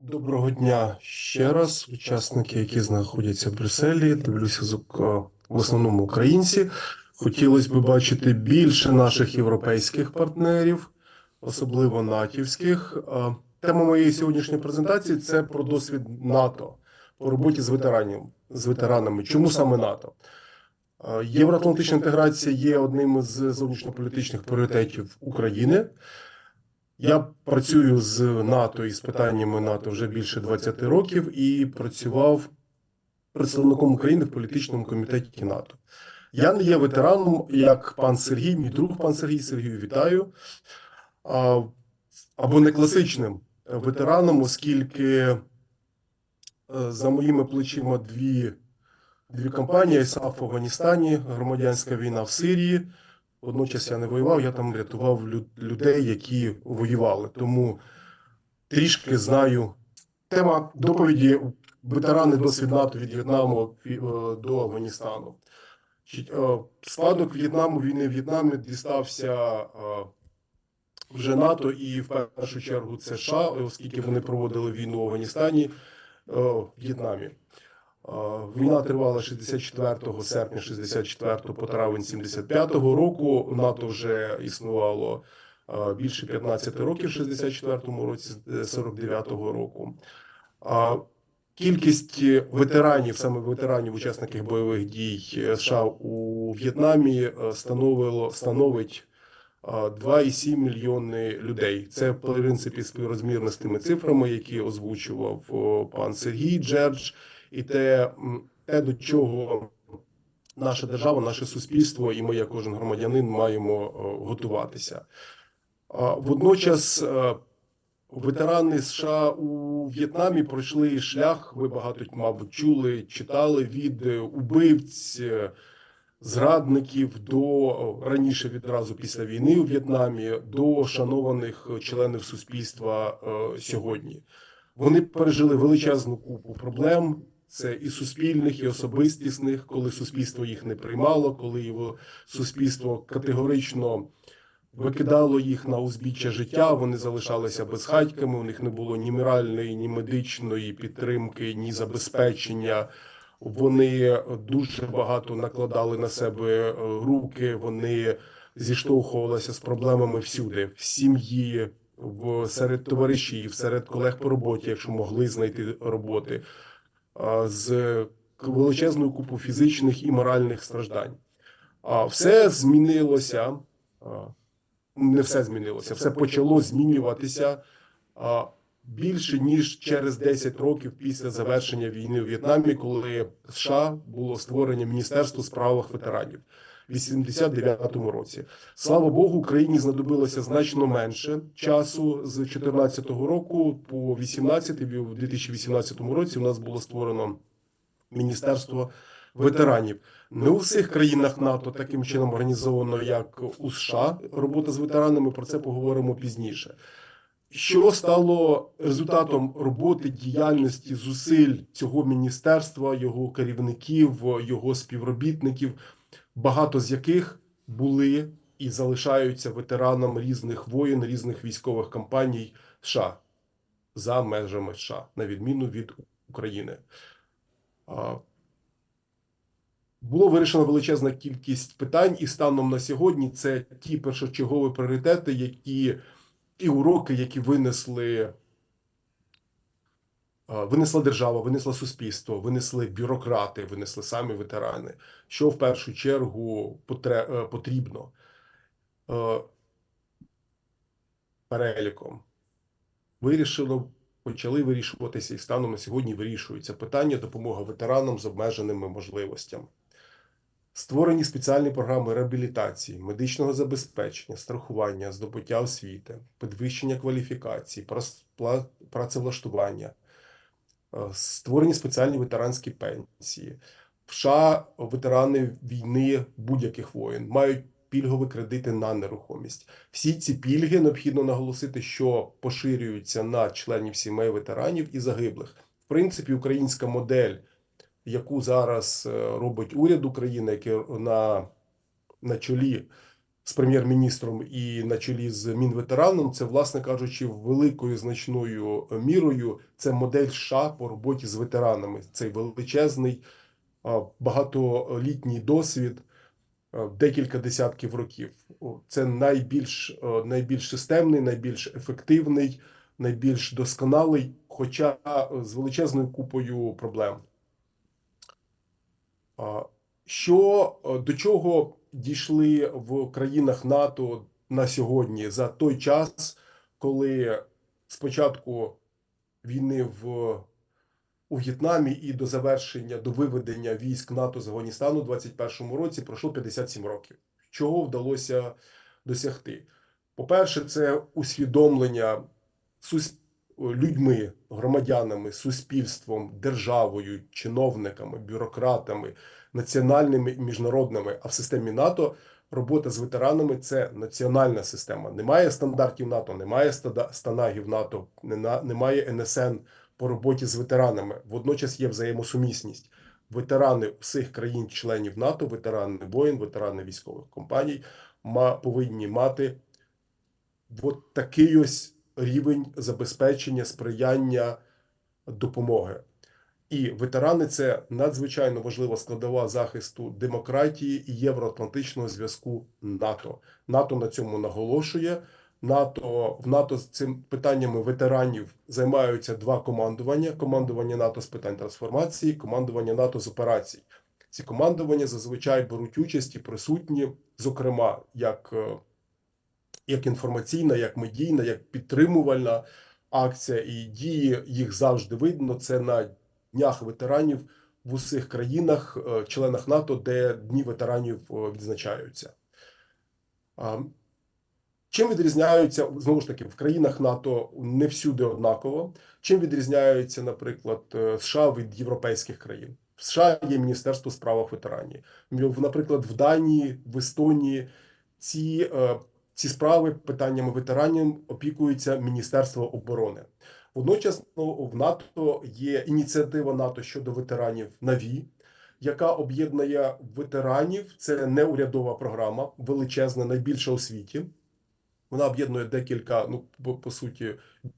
Доброго дня ще раз. Учасники, які знаходяться в Брюсселі, дивлюся з- е, в основному українці. Хотілося б бачити більше наших європейських партнерів, особливо натівських. Е, Тема моєї сьогоднішньої презентації це про досвід НАТО по роботі з ветеранів, з ветеранами. Чому саме НАТО? Е, Євроатлантична інтеграція є одним із зовнішньополітичних пріоритетів України. Я працюю з НАТО і з питаннями НАТО вже більше 20 років і працював представником України в політичному комітеті НАТО. Я не є ветераном, як пан Сергій, мій друг пан Сергій Сергію, вітаю. Або не класичним ветераном, оскільки е, за моїми плечима дві, дві кампанії ІСАФ в Афганістані, громадянська війна в Сирії. Водночас я не воював, я там рятував людей, які воювали. Тому трішки знаю. Тема доповіді ветерани досвід НАТО від В'єтнаму е, до Афганістану. Е, Спадок В'єтнаму війни в В'єтнамі дістався е, вже НАТО і в першу чергу це США, оскільки вони проводили війну в Афганістані в В'єтнамі. Е, Війна тривала 64 серпня 64 по травень 75 року. НАТО вже існувало е, більше 15 років в 64 році, з 49 року. Кількість ветеранів, саме ветеранів, учасників бойових дій е, США у В'єтнамі е, становило становить е, 2,7 мільйони людей. Це в принципі співрозмірно з тими цифрами, які озвучував пан Сергій Джердж, і те, те, до чого наша держава, наше суспільство і ми, як кожен громадянин, маємо готуватися. Водночас е, ветерани США у В'єтнамі пройшли шлях. Ви багато, мабуть, чули, читали від е, убивць, е, зрадників до раніше відразу після війни у В'єтнамі до шанованих членів суспільства е, сьогодні. Вони пережили величезну купу проблем. Це і суспільних, і особистісних, коли суспільство їх не приймало, коли його суспільство категорично викидало їх на узбіччя життя. Вони залишалися безхатьками. У них не було ні моральної, ні медичної підтримки, ні забезпечення. Вони дуже багато накладали на себе е, руки. Вони зіштовхувалися з проблемами всюди, в сім'ї, в серед товаришів, серед колег по роботі, якщо могли знайти роботи, з величезною купу фізичних і моральних страждань. А все змінилося. Не все змінилося, все почало змінюватися більше ніж через 10 років після завершення війни у В'єтнамі, коли США було створення Міністерство у справах ветеранів в 89-му році. Слава Богу, Україні знадобилося значно менше часу з 2014 року по 18 в 2018 році. У нас було створено Міністерство ветеранів. Не у всіх країнах НАТО таким чином організовано, як у США, робота з ветеранами. Про це поговоримо пізніше. Що стало результатом роботи діяльності зусиль цього міністерства, його керівників, його співробітників, багато з яких були і залишаються ветеранами різних воєн, різних військових кампаній США за межами США, на відміну від України. Було вирішено величезна кількість питань, і станом на сьогодні це ті першочергові пріоритети, які і уроки, які винесли. Винесла держава, винесло суспільство, винесли бюрократи, винесли самі ветерани. Що в першу чергу е, потрібно Е, переліком. Вирішено, почали вирішуватися і станом на сьогодні вирішується питання допомога ветеранам з обмеженими можливостями. Створені спеціальні програми реабілітації, медичного забезпечення, страхування, здобуття освіти, підвищення кваліфікації, працевлаштування, створені спеціальні ветеранські пенсії. В США ветерани війни будь-яких воєн мають пільгові кредити на нерухомість. Всі ці пільги необхідно наголосити, що поширюються на членів сімей ветеранів і загиблих. В принципі, українська модель, яку зараз е, робить уряд України, який на, на чолі з прем'єр-міністром і на чолі з мінветераном, це, власне кажучи, великою значною мірою це модель США по роботі з ветеранами. Цей величезний багатолітній досвід, декілька десятків років. Це найбільш, е, найбільш системний, найбільш ефективний, найбільш досконалий, хоча е, з величезною купою проблем. Що е, до чого дійшли в країнах НАТО на сьогодні за той час, коли спочатку війни в у В'єтнамі і до завершення до виведення військ НАТО з Афганістану у 21-му році пройшло 57 років. Чого вдалося досягти? По-перше, це усвідомлення сус- людьми, громадянами, суспільством, державою, чиновниками, бюрократами, національними і міжнародними. А в системі НАТО робота з ветеранами це національна система. Немає стандартів НАТО, немає станагів НАТО, немає НСН по роботі з ветеранами. Водночас є взаємосумісність. Ветерани всіх країн-членів НАТО, ветерани воїн, ветерани військових компаній повинні мати от такий ось рівень забезпечення, сприяння допомоги. І ветерани це надзвичайно важлива складова захисту демократії і євроатлантичного зв'язку НАТО. НАТО на цьому наголошує. НАТО в НАТО з цим питаннями ветеранів займаються два командування: командування НАТО з питань трансформації, командування НАТО з операцій. Ці командування зазвичай беруть участь і присутні, зокрема, як, е, як інформаційна, як медійна, як підтримувальна акція, і дії їх завжди видно. Це на днях ветеранів в усіх країнах, е, членах НАТО, де дні ветеранів е, відзначаються. Чим відрізняються знову ж таки в країнах НАТО не всюди однаково. Чим відрізняються, наприклад, е, США від європейських країн? В США є Міністерство справах ветеранів. Наприклад, в Данії, в Естонії ці, ці справи питаннями ветеранів опікується Міністерство оборони. Водночас ну, в НАТО є ініціатива НАТО щодо ветеранів НАВІ, яка об'єднує ветеранів. Це неурядова програма, величезна, найбільша у світі. Вона об'єднує декілька, ну по, суті,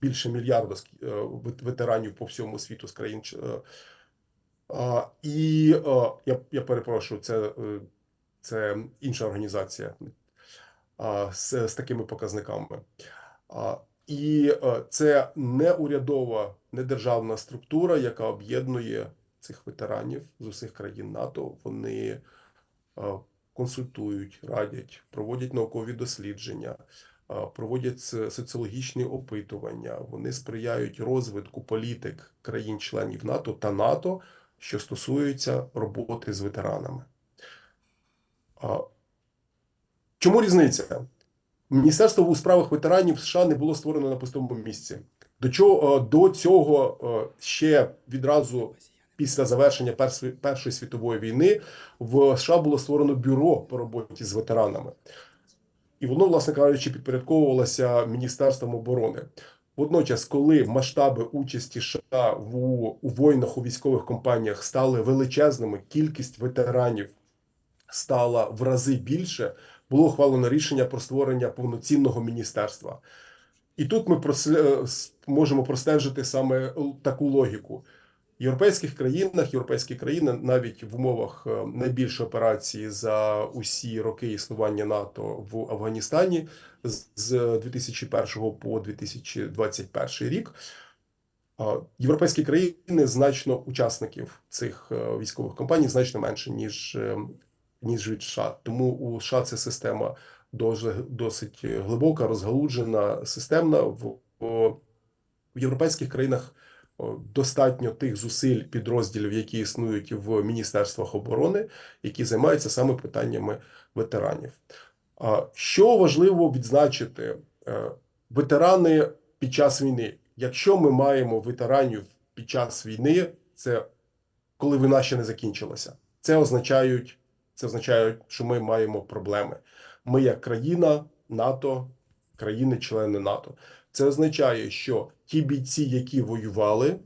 більше мільярда е, вет- ветеранів по всьому світу з країн. е, І е, я, я перепрошую, це, це інша організація з, з такими показниками. І е, це неурядова, недержавна структура, яка об'єднує цих ветеранів з усіх країн НАТО. Вони е, консультують, радять, проводять наукові дослідження, е, проводять соціологічні опитування. Вони сприяють розвитку політик країн-членів НАТО та НАТО, що стосуються роботи з ветеранами. Чому різниця? Міністерство у справах ветеранів США не було створено на пустому місці. До чого е, до цього е, ще відразу після завершення Першої світової війни в США було створено бюро по роботі з ветеранами, і воно, власне кажучи, підпорядковувалося Міністерством оборони. Водночас, коли масштаби участі США в у воїнах у військових компаніях стали величезними, кількість ветеранів стала в рази більше, було ухвалено рішення про створення повноцінного міністерства. І тут ми просле- можемо простежити саме таку логіку. В європейських країнах, європейські країни навіть в умовах е, найбільшої операції за усі роки існування НАТО в Афганістані з- з 2001 по 2021 рік. Європейські країни значно учасників цих е, військових компаній значно менше, ніж, е, ніж від США. Тому у США це система досить глибока, розгалуджена, системна. В, в європейських країнах достатньо тих зусиль підрозділів, які існують в міністерствах оборони, які займаються саме питаннями ветеранів. А що важливо відзначити, Е, ветерани під час війни. Якщо ми маємо ветеранів під час війни, це коли війна ще не закінчилася. Це означають, це означає, що ми маємо проблеми. Ми, як країна НАТО, країни-члени НАТО. Це означає, що ті бійці, які воювали,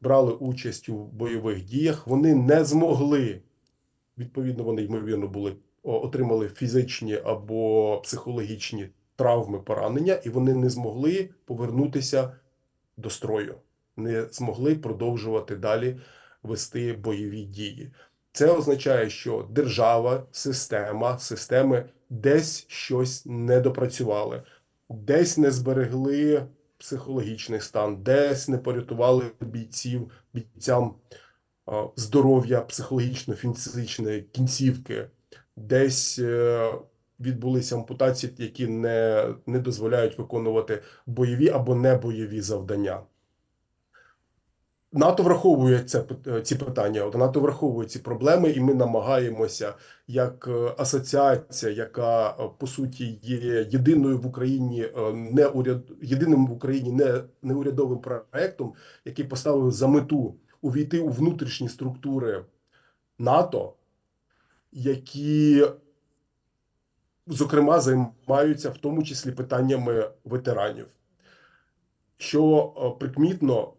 брали участь у бойових діях, вони не змогли. Відповідно, вони ймовірно були отримали фізичні або психологічні травми, поранення, і вони не змогли повернутися до строю, не змогли продовжувати далі вести бойові дії. Це означає, що держава, система, системи десь щось не допрацювали, десь не зберегли психологічний стан, десь не порятували бійців, бійцям здоров'я психологічно, фізичної кінцівки, десь е, відбулися ампутації, які не, не дозволяють виконувати бойові або небойові завдання. НАТО враховує це ці питання. От НАТО враховує ці проблеми, і ми намагаємося, як е, асоціація, яка е, по суті є єдиною в Україні е, не уряд, єдиним в Україні не неурядовим проектом, який поставив за мету увійти у внутрішні структури НАТО, які зокрема займаються в тому числі питаннями ветеранів. Що е, прикмітно,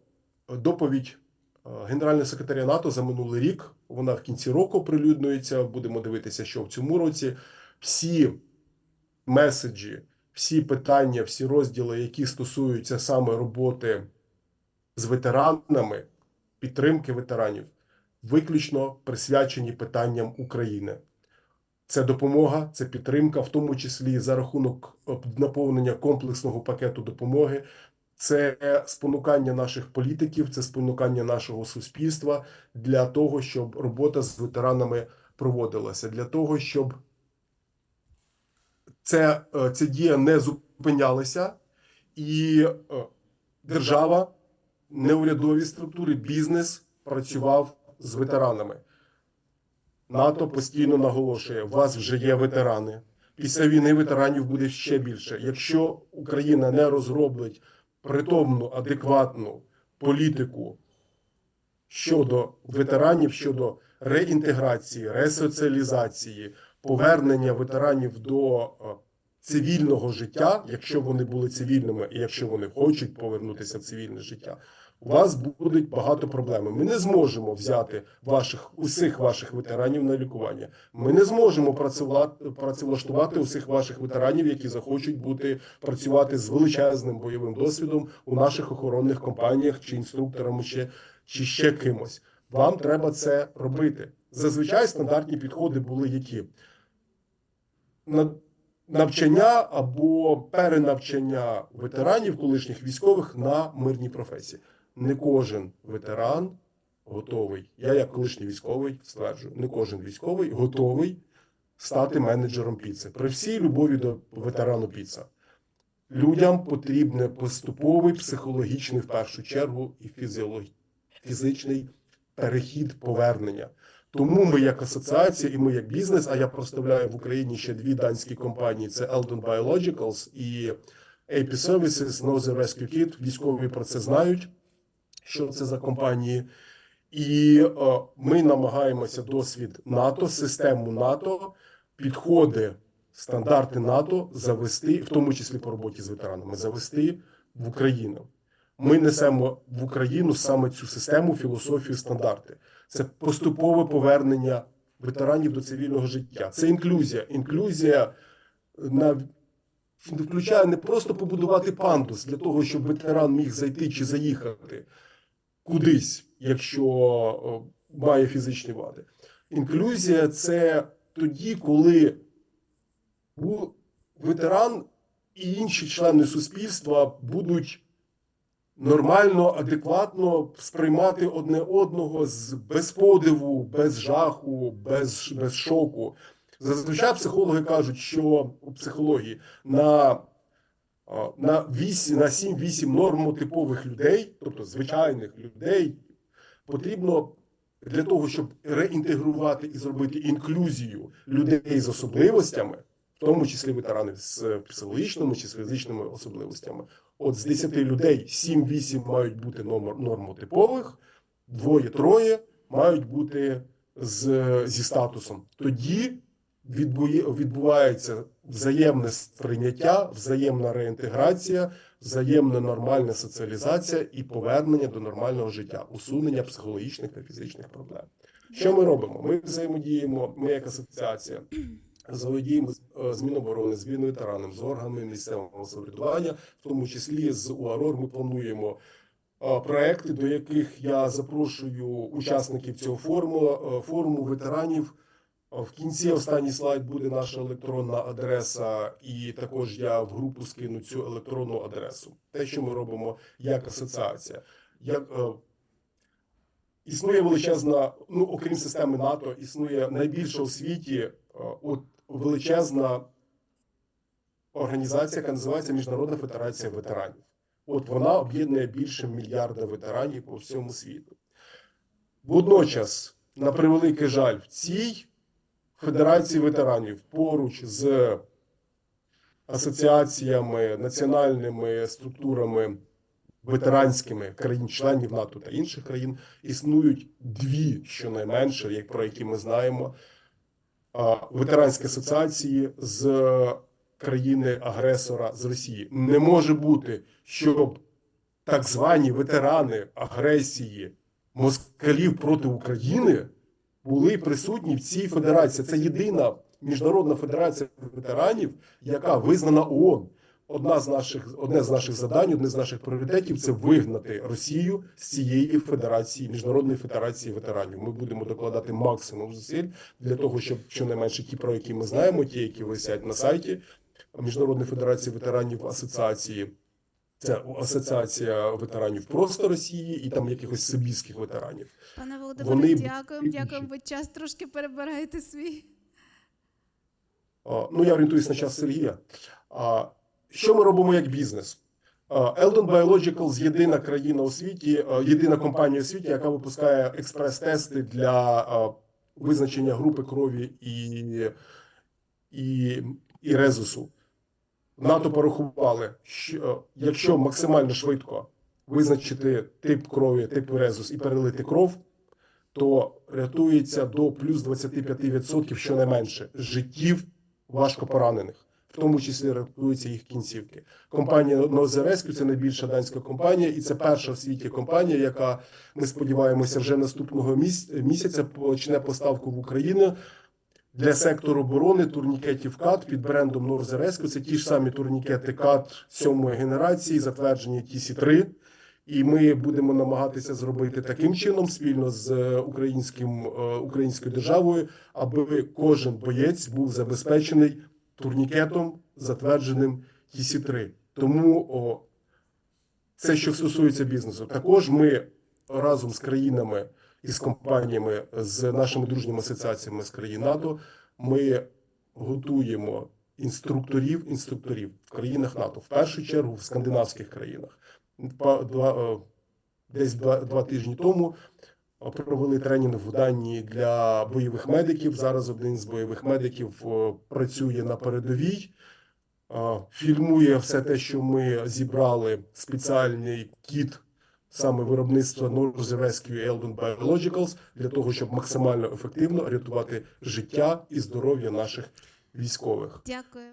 доповідь е, Генерального секретаря НАТО за минулий рік. Вона в кінці року оприлюднюється. Будемо дивитися, що в цьому році всі меседжі, всі питання, всі розділи, які стосуються саме роботи з ветеранами, підтримки ветеранів, виключно присвячені питанням України. Це допомога, це підтримка, в тому числі за рахунок е, наповнення комплексного пакету допомоги. Це спонукання наших політиків, це спонукання нашого суспільства для того, щоб робота з ветеранами проводилася, для того, щоб це, е, ця дія не зупинялася, і е, держава, неурядові структури, бізнес працював з ветеранами. НАТО постійно наголошує: у вас вже є ветерани. Після війни ветеранів буде ще більше. Якщо Україна не розробить притомну, адекватну політику щодо ветеранів, щодо реінтеграції, ресоціалізації, повернення ветеранів до е, цивільного життя, якщо вони були цивільними і якщо вони хочуть повернутися в цивільне життя, у вас будуть багато проблем. Ми не зможемо взяти ваших усіх ваших ветеранів на лікування. Ми не зможемо працювати працевлаштувати усіх ваших ветеранів, які захочуть бути працювати з величезним бойовим досвідом у наших охоронних компаніях чи інструкторами, ще чи ще кимось. Вам треба це робити. Зазвичай стандартні підходи були які На- навчання або перенавчання ветеранів, колишніх військових на мирні професії. Не кожен ветеран готовий. Я, як колишній військовий, стверджую, не кожен військовий готовий стати менеджером піци. При всій любові до ветерану піца. Людям потрібне поступовий психологічний в першу чергу і фізичний перехід повернення. Тому ми, як асоціація, і ми як бізнес, а я проставляю в Україні ще дві данські компанії: це Eldon Biologicals і AP Services, Northern Rescue Kit. Військові про це знають, що це за компанії. І е, ми намагаємося досвід НАТО, систему НАТО, підходи, стандарти НАТО завести, в тому числі по роботі з ветеранами, завести в Україну. Ми несемо в Україну саме цю систему, філософію, стандарти. Це поступове повернення ветеранів до цивільного життя. Це інклюзія. Інклюзія на включає не просто побудувати пандус для того, щоб ветеран міг зайти чи заїхати кудись, якщо має фізичні вади. Інклюзія це тоді, коли ветеран і інші члени суспільства будуть нормально, адекватно сприймати одне одного з без подиву, без жаху, без, без шоку. Зазвичай психологи кажуть, що у психології на, на 8, на 7-8 нормотипових людей, тобто звичайних людей, потрібно для того, щоб реінтегрувати і зробити інклюзію людей з особливостями, в тому числі ветерани з психологічними чи з фізичними особливостями. От з 10 людей 7-8 мають бути нормотипових, двоє-троє мають бути з, зі статусом. Тоді відбувається взаємне сприйняття, взаємна реінтеграція, взаємна нормальна соціалізація і повернення до нормального життя, усунення психологічних та фізичних проблем. Що ми робимо? Ми взаємодіємо, ми як асоціація Заводіємо е, з Міноборони, з Мінветеранами, з органами місцевого самоврядування, в тому числі з УАРОР. Ми плануємо е, проекти, до яких я запрошую учасників цього форуму, е, форуму ветеранів. Е, В кінці останній слайд буде наша електронна адреса, і також я в групу скину цю електронну адресу. Те, що ми робимо як асоціація. Як, е, Існує величезна, ну окрім системи НАТО, існує найбільша у світі е, от величезна організація, яка називається Міжнародна Федерація ветеранів. От вона об'єднує більше мільярда ветеранів по всьому світу. Водночас, на превеликий жаль, в цій федерації ветеранів поруч з асоціаціями, національними структурами ветеранськими країн-членів НАТО та інших країн існують дві, щонайменше, як про які ми знаємо, ветеранські асоціації з країни-агресора з Росії. Не може бути, щоб так звані ветерани агресії москалів проти України були присутні в цій федерації. Це єдина міжнародна федерація ветеранів, яка визнана ООН. Одна з наших одне з наших завдань, одне з наших пріоритетів це вигнати Росію з цієї федерації, міжнародної федерації ветеранів. Ми будемо докладати максимум зусиль для того, щоб щонайменше ті, про які ми знаємо, ті, які висять на сайті Міжнародної федерації ветеранів асоціації. Це асоціація ветеранів просто Росії і там якихось сибірських ветеранів. Пане Володимире, Вони дякуємо, дякуємо. Ви час трошки перебираєте свій. А, Ну, я орієнтуюсь на час Сергія. А, Що ми робимо як бізнес? А, Eldon Biologicals – єдина країна у світі, єдина компанія у світі, яка випускає експрес-тести для визначення групи крові і, і, і резусу. НАТО порахували, що якщо максимально швидко визначити тип крові, тип резус і перелити кров, то рятується до плюс 25% щонайменше життів важко поранених, в тому числі рятуються їх кінцівки. Компанія Noze – це найбільша данська компанія, і це перша в світі компанія, яка ми сподіваємося вже наступного міс- місяця почне поставку в Україну. Для сектору оборони турнікетів КАТ під брендом Rescue. Це ті ж самі турнікети КАТ сьомої генерації, затверджені TC3. І ми будемо намагатися зробити таким чином спільно з е, українським е, українською державою, аби кожен боєць був забезпечений турнікетом, затвердженим TC3. Тому о, це що стосується бізнесу. Також ми разом з країнами і з компаніями, з нашими дружніми асоціаціями з країн НАТО, ми готуємо інструкторів, інструкторів в країнах НАТО, в першу чергу в скандинавських країнах. Два, е, десь два, два тижні тому е, провели тренінг в Данії для бойових медиків. Зараз один з бойових медиків е, працює на передовій. Фільмує все те, що ми зібрали спеціальний кіт саме виробництва Rescue і Biologicals для того, щоб максимально ефективно рятувати життя і здоров'я наших військових. Дякуємо.